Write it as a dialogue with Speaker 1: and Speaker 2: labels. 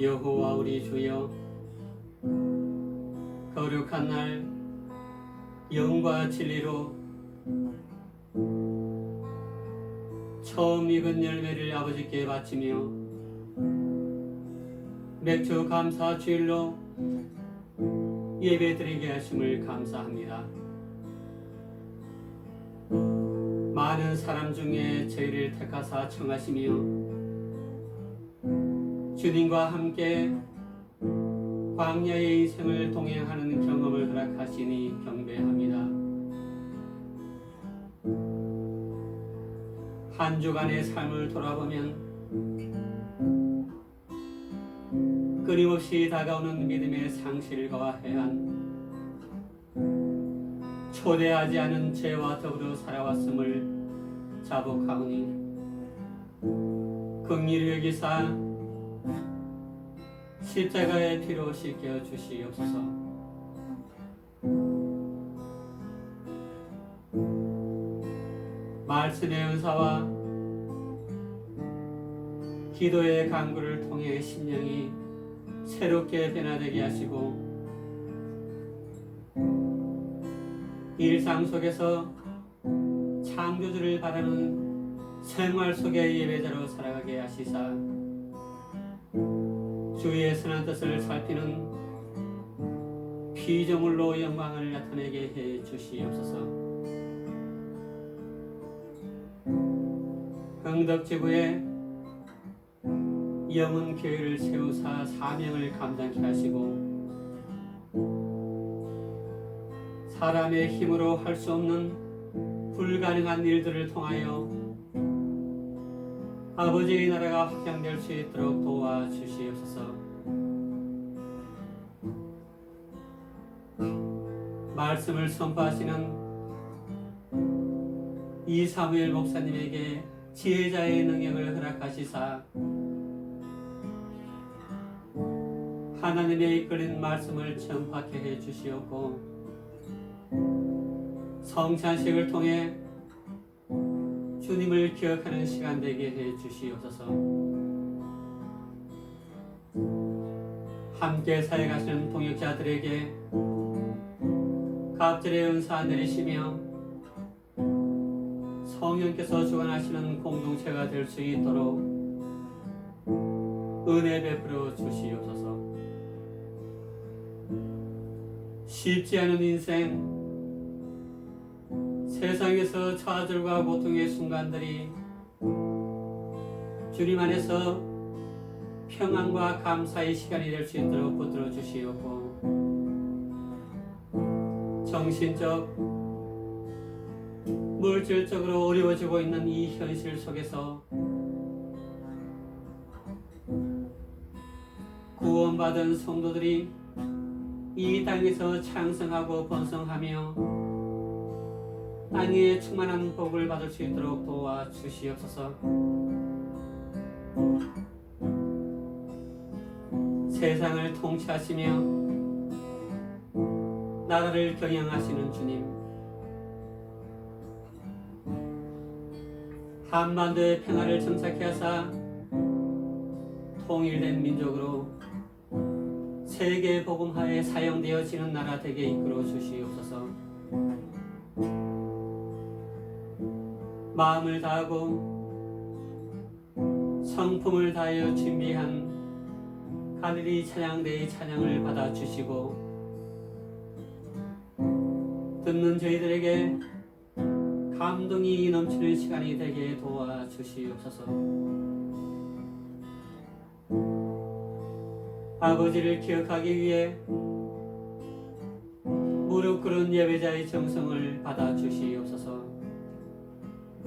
Speaker 1: 여호와 우리 주여 거룩한 날 영과 진리로 처음 익은 열매를 아버지께 바치며 맥주 감사 주일로 예배 드리게 하심을 감사합니다. 많은 사람 중에 저희를 택하사 청하시며 주님과 함께 광야의 인생을 동행하는 경험을 허락하시니 경배합니다. 한 주간의 삶을 돌아보면 끊임없이 다가오는 믿음의 상실과 해안, 초대하지 않은 죄와 더불어 살아왔음을 자복하오니 긍휼히 여기사 십자가의 피로 씻겨 주시옵소서. 말씀의 은사와 기도의 강구를 통해 심령이 새롭게 변화되게 하시고 일상 속에서 창조주를 바라는 생활 속의 예배자로 살아가게 하시사 주의 선한 뜻을 살피는 피조물로 영광을 나타내게 해 주시옵소서. 흥덕지구에 영은 교회를 세우사 사명을 감당케 하시고 사람의 힘으로 할 수 없는 불가능한 일들을 통하여 아버지의 나라가 확장될 수 있도록 도와주시옵소서. 말씀을 선포하시는 이사무엘 목사님에게 지혜자의 능력을 허락하시사 하나님의 이끌린 말씀을 전파케 해 주시옵고 성찬식을 통해 주님을 기억하는 시간 되게 해 주시옵소서. 함께 사역하시는 동역자들에게 갑절의 은사 내리시며 성령께서 주관하시는 공동체가 될 수 있도록 은혜 베풀어 주시옵소서. 쉽지 않은 인생, 세상에서 좌절과 고통의 순간들이 주님 안에서 평안과 감사의 시간이 될 수 있도록 붙들어 주시옵고 정신적, 물질적으로 어려워지고 있는 이 현실 속에서 구원받은 성도들이 이 땅에서 창성하고 번성하며 땅에 충만한 복을 받을 수 있도록 도와 주시옵소서. 세상을 통치하시며 나라를 경영하시는 주님. 한반도의 평화를 정착케 하사 통일된 민족으로 세계 복음화에 사용되어지는 나라 되게 이끌어 주시옵소서. 마음을 다하고 성품을 다하여 준비한 가늘이 찬양대의 찬양을 받아 주시고 듣는 저희들에게 감동이 넘치는 시간이 되게 도와 주시옵소서. 아버지를 기억하기 위해 무릎 꿇은 예배자의 정성을 받아 주시옵소서.